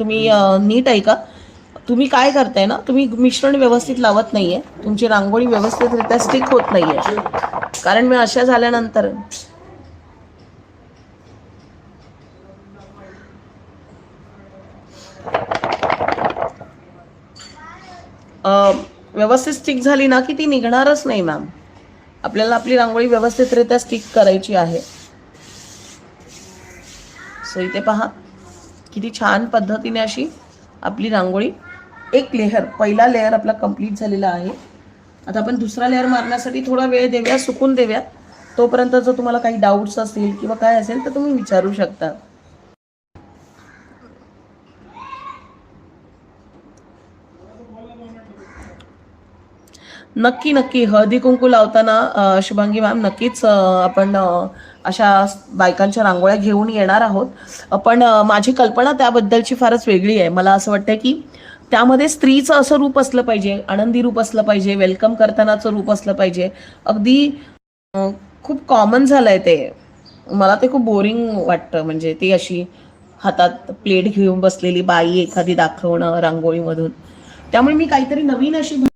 तुम्ही नीट ऐका. तुम्ही काय करताय ना तुम्ही मिश्रण व्यवस्थित लावत नाहीये. तुमची रांगोळी व्यवस्थितरित्या स्टिक होत नाहीये. कारण मी अशा झाल्यानंतर व्यवस्थित स्टिक झाली ना की ती निघणारच नाही मॅम आपल्याला आपली रांगोळी व्यवस्थितरित्या स्टिक करायची आहे. सो इथे पहा. किती छान पद्धतीने अशी आपली रांगोळी. एक लेयर पहिला लेअर आपला कंप्लीट झालेला आहे. आता आपण दुसरा लेअर मारण्यासाठी थोडा वेळ देऊया सुकून देऊया. तोपर्यंत जर तुम्हाला काही डाऊट्स असतील किंवा काय असेल तर तुम्ही विचारू शकता. नक्की नक्की. हळदी कुंकू लावताना शुभांगी मॅम नक्कीच आपण अशा बायकांच्या रांगोळ्या घेऊन येणार आहोत. पण माझी कल्पना त्याबद्दलची फारच वेगळी आहे. मला असं वाटतं की त्यामध्ये स्त्रीचं असं रूप असलं पाहिजे आनंदी रूप असलं पाहिजे वेलकम करतानाचं रूप असलं पाहिजे. अगदी खूप कॉमन झालंय ते. मला ते खूप बोरिंग वाटतं. म्हणजे ती अशी हातात प्लेट घेऊन बसलेली बाई एखादी दाखवणं रांगोळीमधून. त्यामुळे मी काहीतरी नवीन अशी